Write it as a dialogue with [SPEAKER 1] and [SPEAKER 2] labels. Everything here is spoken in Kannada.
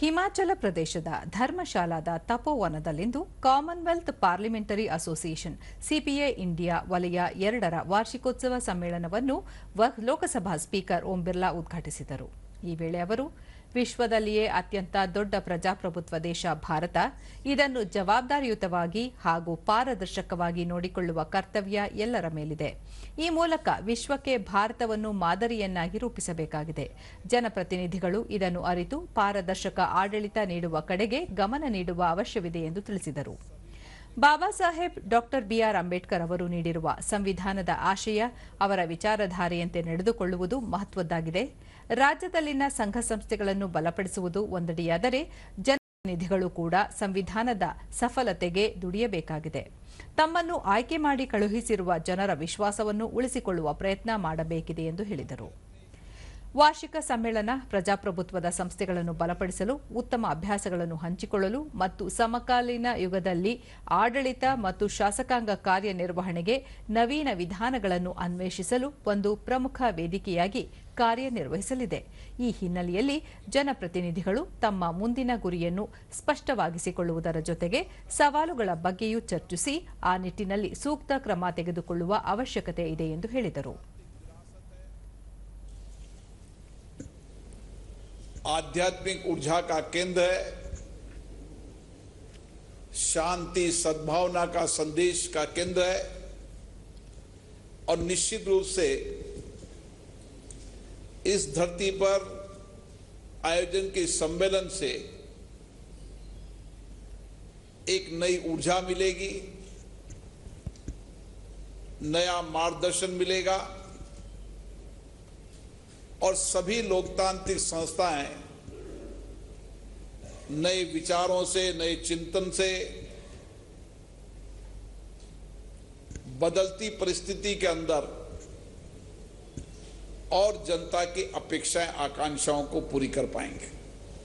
[SPEAKER 1] ಹಿಮಾಚಲ ಪ್ರದೇಶದ ಧರ್ಮಶಾಲಾದ ತಪೋವನದಲ್ಲಿಂದು Commonwealth parliamentary association CPA India ವಲಯ ಎರಡರ ವಾರ್ಷಿಕೋತ್ಸವ ಸಮ್ಮೇಳನವನ್ನು ಲೋಕಸಭಾ ಸ್ಪೀಕರ್ ಓಂ ಬಿರ್ಲಾ ಉದ್ಘಾಟಿಸಿದರು. ಈ ವೇಳೆ ಅವರು ವಿಶ್ವದಲ್ಲಿಯೇ ಅತ್ಯಂತ ದೊಡ್ಡ ಪ್ರಜಾಪ್ರಭುತ್ವ ದೇಶ ಭಾರತ. ಇದನ್ನು ಜವಾಬ್ದಾರಿಯುತವಾಗಿ ಹಾಗೂ ಪಾರದರ್ಶಕವಾಗಿ ನೋಡಿಕೊಳ್ಳುವ ಕರ್ತವ್ಯ ಎಲ್ಲರ ಮೇಲಿದೆ. ಈ ಮೂಲಕ ವಿಶ್ವಕ್ಕೆ ಭಾರತವನ್ನು ಮಾದರಿಯನ್ನಾಗಿ ರೂಪಿಸಬೇಕಾಗಿದೆ. ಜನಪ್ರತಿನಿಧಿಗಳು ಇದನ್ನು ಅರಿತು ಪಾರದರ್ಶಕ ಆಡಳಿತ ನೀಡುವ ಕಡೆಗೆ ಗಮನ ನೀಡುವ ಅವಶ್ಯವಿದೆ ಎಂದು ತಿಳಿಸಿದರು. ಬಾಬಾ ಸಾಹೇಬ್, ಡಾಕ್ಟರ್ ಬಿಆರ್ ಅಂಬೇಡ್ಕರ್ ಅವರು ನೀಡಿರುವ ಸಂವಿಧಾನದ ಆಶಯ, ಅವರ ವಿಚಾರಧಾರೆಯಂತೆ ನಡೆದುಕೊಳ್ಳುವುದು ಮಹತ್ವದ್ದಾಗಿದೆ. ರಾಜ್ಯದಲ್ಲಿನ ಸಂಘ ಸಂಸ್ಥೆಗಳನ್ನು ಬಲಪಡಿಸುವುದು ಒಂದಡಿಯಾದರೆ ಜನಪ್ರತಿನಿಧಿಗಳು ಕೂಡ ಸಂವಿಧಾನದ ಸಫಲತೆಗೆ ದುಡಿಯಬೇಕಾಗಿದೆ. ತಮ್ಮನ್ನು ಆಯ್ಕೆ ಮಾಡಿ ಕಳುಹಿಸಿರುವ ಜನರ ವಿಶ್ವಾಸವನ್ನು ಉಳಿಸಿಕೊಳ್ಳುವ ಪ್ರಯತ್ನ ಮಾಡಬೇಕಿದೆ ಎಂದು ಹೇಳಿದರು. ವಾರ್ಷಿಕ ಸಮ್ಮೇಳನ ಪ್ರಜಾಪ್ರಭುತ್ವದ ಸಂಸ್ಥೆಗಳನ್ನು ಬಲಪಡಿಸಲು, ಉತ್ತಮ ಅಭ್ಯಾಸಗಳನ್ನು ಹಂಚಿಕೊಳ್ಳಲು ಮತ್ತು ಸಮಕಾಲೀನ ಯುಗದಲ್ಲಿ ಆಡಳಿತ ಮತ್ತು ಶಾಸಕಾಂಗ ಕಾರ್ಯನಿರ್ವಹಣೆಗೆ ನವೀನ ವಿಧಾನಗಳನ್ನು ಅನ್ವೇಷಿಸಲು ಒಂದು ಪ್ರಮುಖ ವೇದಿಕೆಯಾಗಿ ಕಾರ್ಯನಿರ್ವಹಿಸಲಿದೆ. ಈ ಹಿನ್ನೆಲೆಯಲ್ಲಿ ಜನಪ್ರತಿನಿಧಿಗಳು ತಮ್ಮ ಮುಂದಿನ ಗುರಿಯನ್ನು ಸ್ಪಷ್ಟವಾಗಿಸಿಕೊಳ್ಳುವುದರ ಜೊತೆಗೆ ಸವಾಲುಗಳ ಬಗ್ಗೆಯೂ ಚರ್ಚಿಸಿ, ಆ ನಿಟ್ಟಿನಲ್ಲಿ ಸೂಕ್ತ ಕ್ರಮ ತೆಗೆದುಕೊಳ್ಳುವ ಅವಶ್ಯಕತೆ ಇದೆ ಎಂದು ಹೇಳಿದರು.
[SPEAKER 2] आध्यात्मिक ऊर्जा का केंद्र है। शांति सद्भावना का संदेश का केंद्र है। और निश्चित रूप से इस धरती पर आयोजन के सम्मेलन से एक नई ऊर्जा मिलेगी, नया मार्गदर्शन मिलेगा। और सभी लोकतांत्रिक संस्थाएँ नए विचारों से, नए चिंतन से बदलती परिस्थिति के अंदर और जनता की अपेक्षाएँ, आकांक्षाओं को पूरी कर पाएँगे।